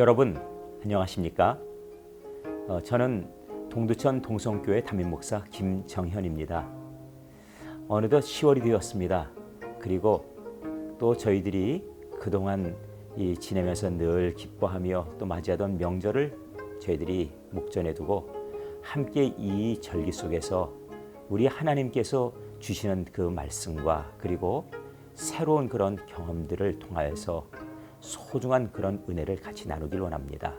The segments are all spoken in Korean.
여러분 안녕하십니까? 어, 저는 동두천 동성교회 담임 목사 김정현입니다. 어느덧 10월이 되었습니다. 그리고 또 저희들이 그동안 이 지내면서 늘 기뻐하며 또 맞이하던 명절을 저희들이 목전에 두고 함께 이 절기 속에서 우리 하나님께서 주시는 그 말씀과 그리고 새로운 그런 경험들을 통하여서 소중한 그런 은혜를 같이 나누길 원합니다.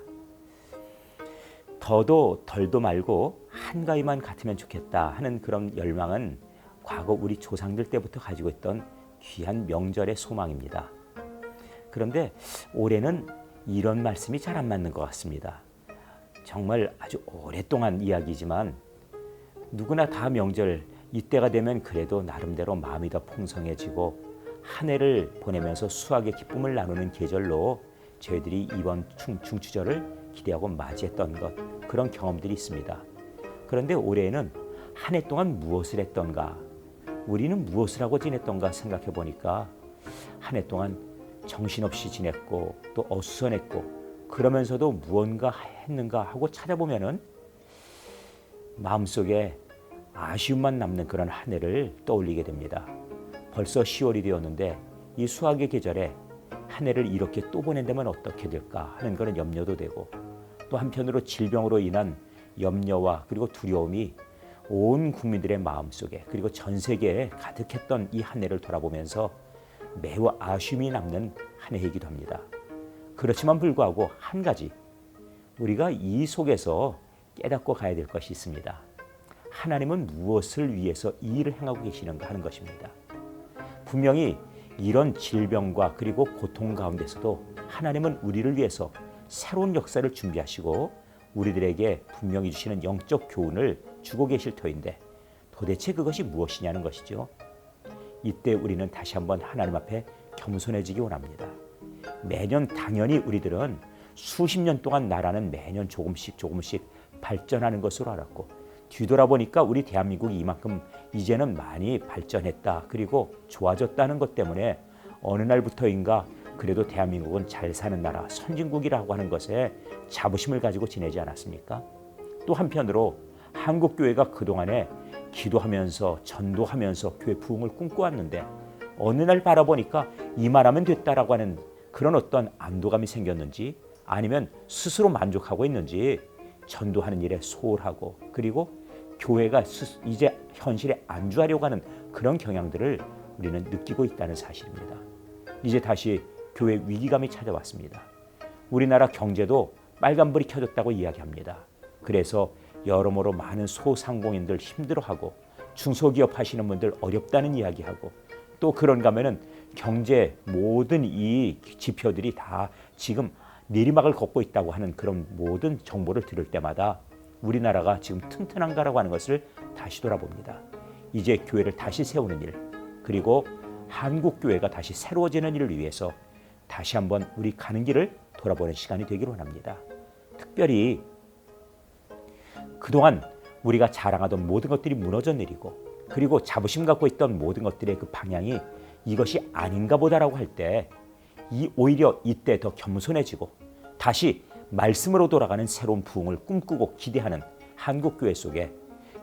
더도 덜도 말고 한가위만 같으면 좋겠다 하는 그런 열망은 과거 우리 조상들 때부터 가지고 있던 귀한 명절의 소망입니다. 그런데 올해는 이런 말씀이 잘 안 맞는 것 같습니다. 정말 아주 오랫동안 이야기지만 누구나 다 명절 이때가 되면 그래도 나름대로 마음이 더 풍성해지고 한 해를 보내면서 수학의 기쁨을 나누는 계절로 저희들이 이번 중, 중추절을 기대하고 맞이했던 것 그런 경험들이 있습니다. 그런데 올해는 한 해 동안 무엇을 했던가 우리는 무엇을 하고 지냈던가 생각해 보니까 한 해 동안 정신없이 지냈고 또 어수선했고 그러면서도 무언가 했는가 하고 찾아보면은 마음속에 아쉬움만 남는 그런 한 해를 떠올리게 됩니다. 벌써 10월이 되었는데 이 수학의 계절에 한 해를 이렇게 또 보낸다면 어떻게 될까 하는 그런 염려도 되고 또 한편으로 질병으로 인한 염려와 그리고 두려움이 온 국민들의 마음속에 그리고 전 세계에 가득했던 이 한 해를 돌아보면서 매우 아쉬움이 남는 한 해이기도 합니다. 그렇지만 불구하고 한 가지 우리가 이 속에서 깨닫고 가야 될 것이 있습니다. 하나님은 무엇을 위해서 이 일을 행하고 계시는가 하는 것입니다. 분명히 이런 질병과 그리고 고통 가운데서도 하나님은 우리를 위해서 새로운 역사를 준비하시고 우리들에게 분명히 주시는 영적 교훈을 주고 계실 터인데 도대체 그것이 무엇이냐는 것이죠. 이때 우리는 다시 한번 하나님 앞에 겸손해지기 원합니다. 매년 당연히 우리들은 수십 년 동안 나라는 매년 조금씩 조금씩 발전하는 것으로 알았고 뒤돌아보니까 우리 대한민국이 이만큼 이제는 많이 발전했다 그리고 좋아졌다는 것 때문에 어느 날부터인가 그래도 대한민국은 잘 사는 나라 선진국이라고 하는 것에 자부심을 가지고 지내지 않았습니까? 또 한편으로 한국 교회가 그동안에 기도하면서 전도하면서 교회 부흥을 꿈꿔왔는데 어느 날 바라보니까 이만하면 됐다라고 하는 그런 어떤 안도감이 생겼는지 아니면 스스로 만족하고 있는지 전도하는 일에 소홀하고 그리고 교회가 이제 현실에 안주하려고 하는 그런 경향들을 우리는 느끼고 있다는 사실입니다. 이제 다시 교회 위기감이 찾아왔습니다. 우리나라 경제도 빨간불이 켜졌다고 이야기합니다. 그래서 여러모로 많은 소상공인들 힘들어하고 중소기업 하시는 분들 어렵다는 이야기하고 또 그런가 하면은 경제 모든 이 지표들이 다 지금 내리막을 걷고 있다고 하는 그런 모든 정보를 들을 때마다 우리나라가 지금 튼튼한가라고 하는 것을 다시 돌아봅니다. 이제 교회를 다시 세우는 일, 그리고 한국 교회가 다시 새로워지는 일을 위해서 다시 한번 우리 가는 길을 돌아보는 시간이 되기를 원합니다. 특별히 그동안 우리가 자랑하던 모든 것들이 무너져 내리고 그리고 자부심 갖고 있던 모든 것들의 그 방향이 이것이 아닌가 보다라고 할 때 이 오히려 이때 더 겸손해지고 다시 말씀으로 돌아가는 새로운 부흥을 꿈꾸고 기대하는 한국 교회 속에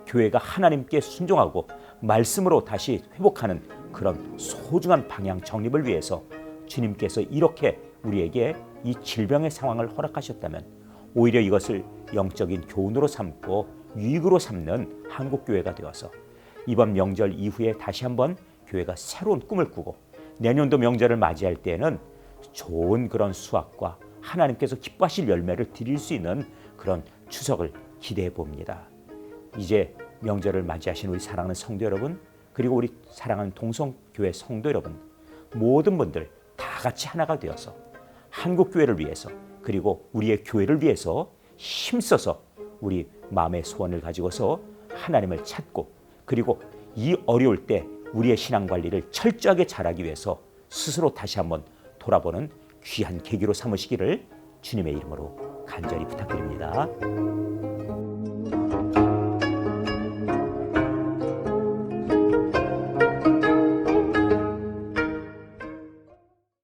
교회가 하나님께 순종하고 말씀으로 다시 회복하는 그런 소중한 방향 정립을 위해서 주님께서 이렇게 우리에게 이 질병의 상황을 허락하셨다면 오히려 이것을 영적인 교훈으로 삼고 유익으로 삼는 한국 교회가 되어서 이번 명절 이후에 다시 한번 교회가 새로운 꿈을 꾸고 내년도 명절을 맞이할 때에는 좋은 그런 수확과 하나님께서 기뻐하실 열매를 드릴 수 있는 그런 추석을 기대해 봅니다. 이제 명절을 맞이하신 우리 사랑하는 성도 여러분, 그리고 우리 사랑하는 동성교회 성도 여러분, 모든 분들 다 같이 하나가 되어서 한국 교회를 위해서 그리고 우리의 교회를 위해서 힘써서 우리 마음의 소원을 가지고서 하나님을 찾고 그리고 이 어려울 때 우리의 신앙 관리를 철저하게 잘하기 위해서 스스로 다시 한번 돌아보는 귀한 계기로 삼으시기를 주님의 이름으로 간절히 부탁드립니다.